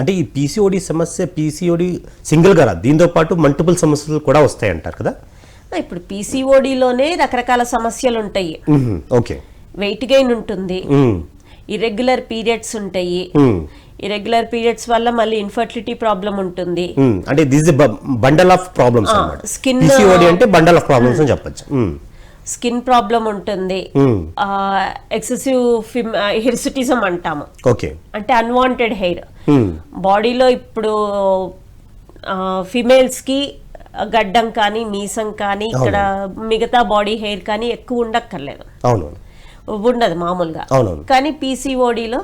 అంటే ఈ పీసీఓడి సమస్య పీసీఓడి సింగిల్గా రాదు దీంతో పాటు మల్టిపుల్ సమస్యలు కూడా వస్తాయి అంటారు కదా ఇప్పుడు పీసీఓడిలోనే రకరకాల సమస్యలు ఉంటాయి. ఓకే వెయిట్ గెయిన్ ఉంటుంది. ఇరెగ్యులర్ పీరియడ్స్ ఉంటాయి. ఇరెగ్యులర్ పీరియడ్స్ వల్ల మళ్ళీ ఇన్ఫర్టిలిటీ ప్రాబ్లం ఉంటుంది. అంటే this bundle of problems PCOD అంటే బండల్ ఆఫ్ ప్రాబ్లమ్స్ అని చెప్పొచ్చు. స్కిన్ ప్రాబ్లం ఉంటుంది. ఎక్సెసివ్ హిర్సిటిజం అంటాము. ఓకే అంటే అన్వాంటెడ్ హెయిర్. బాడీలో ఇప్పుడు ఫిమేల్స్కి గడ్డం కానీ మీసం కానీ ఇక్కడ మిగతా బాడీ హెయిర్ కానీ ఎక్కువ ఉండక్కర్లేదు. అవును ఉండదు మామూలుగా. కానీ పీసీఓడిలో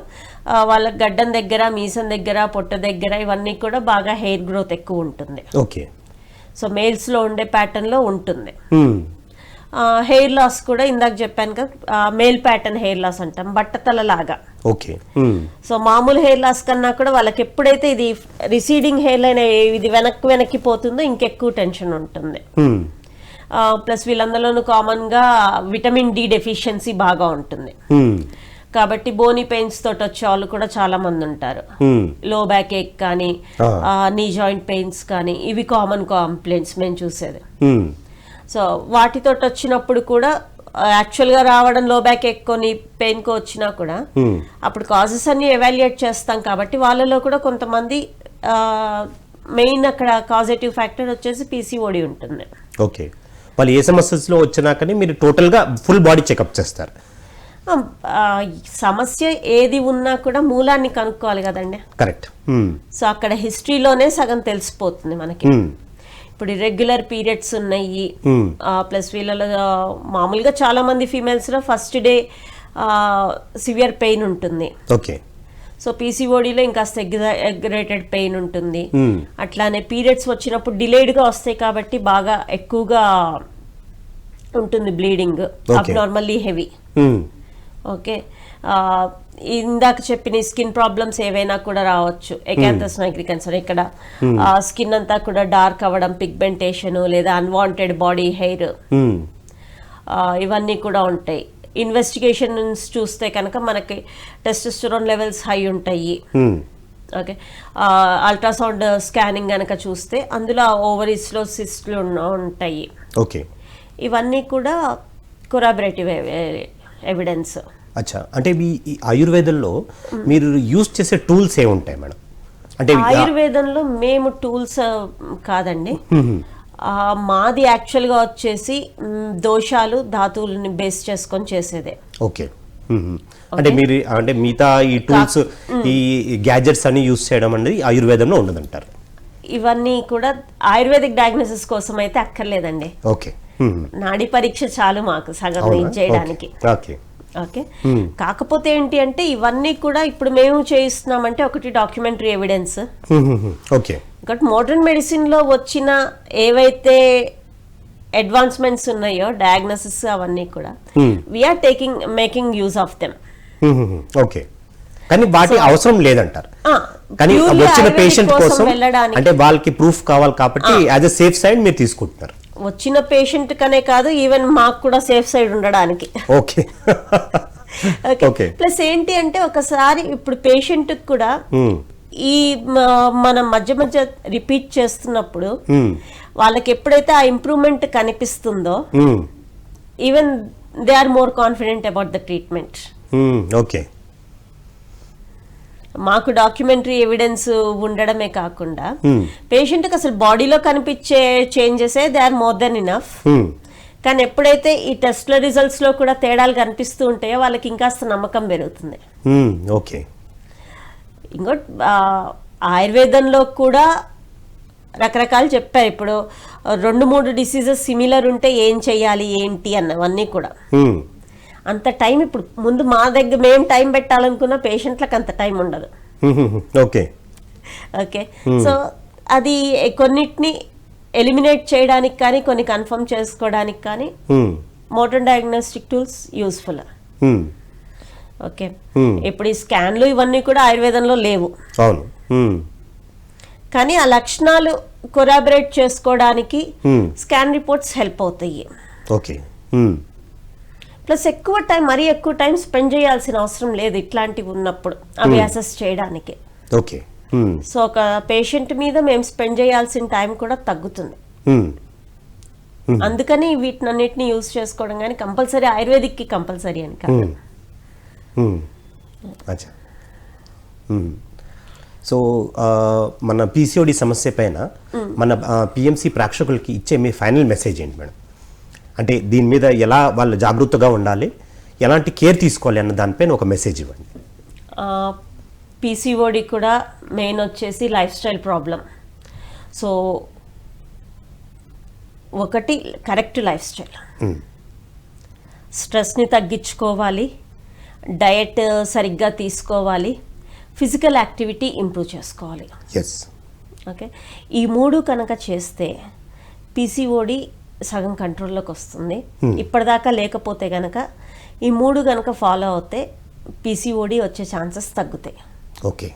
వాళ్ళ గడ్డం దగ్గర మీసం దగ్గర పొట్ట దగ్గర ఇవన్నీ కూడా బాగా హెయిర్ గ్రోత్ ఎక్కువ ఉంటుంది. ఓకే సో మేల్స్లో ఉండే ప్యాటర్న్లో ఉంటుంది. మ్మ్. హెయిర్ లాస్ కూడా ఇందాక చెప్పాను కదా మేల్ ప్యాటర్న్ హెయిర్ లాస్ అంటాం బట్టతల లాగా ఓకే మ్మ్. సో మామూలు హెయిర్ లాస్ కన్నా కూడా వాళ్ళకి ఎప్పుడైతే ఇది రిసీడింగ్ హెయిర్ లైన్ ఇది వెనక్కి వెనక్కి పోతుందో ఇంకెక్కువ టెన్షన్ ఉంటుంది. ప్లస్ వీళ్ళందరిలోనూ కామన్గా విటమిన్ డి డెఫిషియన్సీ బాగా ఉంటుంది మ్మ్. కాబట్టి బోనీ పెయిన్స్ తోటి వచ్చే వాళ్ళు కూడా చాలా మంది ఉంటారు. లో బ్యాక్ ఏక్ కానీ. నీ జాయింట్ పెయిన్స్ కానీ ఇవి కామన్ కంప్లైంట్స్ మేము చూసేది. సో వాటితోటి వచ్చినప్పుడు కూడా యాక్చువల్గా రావడం లో బ్యాక్ ఎక్కువని పెయిన్కి వచ్చినా కూడా మ్మ్. అప్పుడు కాజెస్ అన్ని ఎవాల్యుయేట్ చేస్తాం కాబట్టి వాళ్ళలో కూడా కొంతమంది మెయిన్ అక్కడ కాజేటివ్ ఫ్యాక్టర్ వచ్చేసి పీసీఓడి ఉంటుంది ఓకే వాళ్ళు ఏ సమస్యలో వచ్చినా కానీ మీరు టోటల్గా ఫుల్ బాడీ చెకప్ చేస్తారు సమస్య ఏది ఉన్నా కూడా మూలాన్ని కనుక్కోవాలి కదండి కరెక్ట్ మ్మ్. సో అక్కడ హిస్టరీలోనే సగం తెలిసిపోతుంది మనకి మ్మ్. ఇప్పుడు ఇర్రెగ్యులర్ పీరియడ్స్ ఉన్నాయి. ప్లస్ వీళ్ళలో ఆ, మామూలుగా చాలా మంది ఫీమేల్స్లో ఫస్ట్ డే సివియర్ పెయిన్ ఉంటుంది ఓకే సో పీసీఓడిలో ఇంకా ఎగ్రేటెడ్ పెయిన్ ఉంటుంది మ్మ్. అట్లానే పీరియడ్స్ వచ్చినప్పుడు డిలేడ్గా వస్తాయి కాబట్టి బాగా ఎక్కువగా ఉంటుంది బ్లీడింగ్. Abnormally heavy. ఓకే ఇందాక చెప్పిన స్కిన్ ప్రాబ్లమ్స్ ఏవైనా కూడా రావచ్చు. ఎకాంతస్ నైగ్రికన్సర్ ఇక్కడ స్కిన్ అంతా కూడా డార్క్ అవ్వడం పిగ్మెంటేషన్ లేదా అన్వాంటెడ్ బాడీ హెయిర్. మ్మ్. ఇవన్నీ కూడా ఉంటాయి. ఇన్వెస్టిగేషన్స్ చూస్తే కనుక మనకి టెస్టోస్టెరాన్ లెవెల్స్ హై ఉంటాయి. ఓకే. అల్ట్రాసౌండ్ స్కానింగ్ కనుక చూస్తే అందులో ఓవరీస్లో సిస్ట్లు ఉంటాయి. ఓకే. ఇవన్నీ కూడా కొరాబరేటివ్ ఎవిడెన్స్. అచ్చా. అంటే మీ ఆయుర్వేదంలో మీరు యూజ్ చేసే టూల్స్ ఏ ఉంటాయి మేడం? అంటే ఆయుర్వేదంలో మేము టూల్స్ కాదండి. మాది యాక్చువల్గా వచ్చేసి దోషాలు ధాతువులని బేస్ చేసుకొని చేసేదే. ఓకే. అంటే మీరు అంటే మిగతా ఈ టూల్స్ ఈ గ్యాజెట్స్ అన్ని యూజ్ చేయడం అనేది ఆయుర్వేదంలో ఉండదంటారు ఇవన్నీ కూడా ఆయుర్వేదిక్ డయాగ్నోసిస్ కోసం అయితే అక్కర్లేదండి. ఓకే. నాడి పరీక్ష చాలు మాకు సగం చేయడానికి. ఓకే. ఓకే? కాకపోతే ఏంటి అంటే ఇవన్నీ కూడా ఇప్పుడు మేము చేయిస్తున్నామంటే ఒకటి డాక్యుమెంటరీ ఎవిడెన్స్. ఓకే ఇంకోటి మోడర్న్ మెడిసిన్లో వచ్చిన ఏవైతే అడ్వాన్స్మెంట్స్ ఉన్నాయో డయాగ్నోసిస్ అవన్నీ కూడా Hmm. We are taking making use of them. Okay కానీ వాటి అవసరం లేదంటారు. కానీ వచ్చిన పేషెంట్ కోసం అంటే వాళ్ళకి ప్రూఫ్ కావాలి కాబట్టి యాజ్ ఎ సేఫ్ సైడ్ మీరు తీసుకుంటున్నారు. వచ్చిన పేషెంట్ కనే కాదు ఈవెన్ మాకు కూడా సేఫ్ సైడ్ ఉండడానికి ఓకే ఓకే ప్లస్ ఏంటి అంటే ఒకసారి ఇప్పుడు పేషెంట్ కూడా మ్మ్. ఈ మనం మధ్య మధ్య రిపీట్ చేస్తున్నప్పుడు మ్మ్. వాళ్ళకి ఎప్పుడైతే ఆ ఇంప్రూవ్మెంట్ కనిపిస్తుందో. Even they are more confident about the treatment. Okay మాకు డాక్యుమెంటరీ ఎవిడెన్స్ ఉండడమే కాకుండా మ్మ్. పేషెంట్కి అసలు బాడీలో కనిపించే చేంజెసే they are more than enough hmm. కానీ ఎప్పుడైతే ఈ టెస్ట్ల రిజల్ట్స్లో కూడా తేడాలు కనిపిస్తూ ఉంటాయో వాళ్ళకి ఇంకాస్త నమ్మకం పెరుగుతుంది. ఓకే ఇంకోటి ఆ, ఆయుర్వేదంలో కూడా రకరకాలు చెప్పారు ఇప్పుడు రెండు మూడు డిసీజెస్ సిమిలర్ ఉంటే ఏం చెయ్యాలి ఏంటి అన్నవన్నీ కూడా. అంత టైం ఇప్పుడు ముందు మా దగ్గర మేము టైం పెట్టాలనుకున్న పేషెంట్లకు అంత టైం ఉండదు. ఓకే ఓకే సో అది కొన్నిటిని ఎలిమినేట్ చేయడానికి కానీ కొన్ని కన్ఫర్మ్ చేసుకోవడానికి కానీ మ్మ్. Modern diagnostic tools useful hmm. Okay Hmm. ఇప్పుడు ఈ స్కాన్లు ఇవన్నీ కూడా ఆయుర్వేదంలో లేవు అవును. కానీ ఆ లక్షణాలు కొరాబరేట్ చేసుకోవడానికి. స్కాన్ రిపోర్ట్స్ హెల్ప్ అవుతాయి ఓకే. ప్లస్ ఎక్కువ టైం మరీ ఎక్కువ టైం స్పెండ్ చేయాల్సిన అవసరం లేదు ఇట్లాంటివి ఉన్నప్పుడు అవి అసెస్ చేయడానికి. ఓకే. Hmm. సో ఒక పేషెంట్ మీద మేము స్పెండ్ చేయాల్సిన టైం కూడా తగ్గుతుంది. మ్మ్. అందుకని వీటినన్నిటిని యూజ్ చేసుకోవడం కానీ కంపల్సరీ ఆయుర్వేదిక్కి కంపల్సరీ అని కాదు. సో మన పీసీఓడి సమస్య పైన మన పిఎంసి ప్రేక్షకులకి ఇచ్చే మీ ఫైనల్ మెసేజ్ ఏంటి మేడం? అంటే దీని మీద ఎలా వాళ్ళు జాగృతగా ఉండాలి ఎలాంటి కేర్ తీసుకోవాలి అన్న దానిపైన ఒక మెసేజ్ ఇవ్వండి. పీసీఓడి కూడా మెయిన్ వచ్చేసి లైఫ్ స్టైల్ ప్రాబ్లం. సో ఒకటి కరెక్ట్ లైఫ్ స్టైల్. స్ట్రెస్ని తగ్గించుకోవాలి డయట్ సరిగ్గా తీసుకోవాలి ఫిజికల్ యాక్టివిటీ ఇంప్రూవ్ చేసుకోవాలి. Yes okay? ఈ మూడు కనుక చేస్తే పీసీఓడి సగం కంట్రోల్లోకి వస్తుంది. ఇప్పటిదాకా లేకపోతే కనుక ఈ మూడు కనుక ఫాలో అవుతే పీసీఓడి వచ్చే ఛాన్సెస్ తగ్గుతాయి. ఓకే.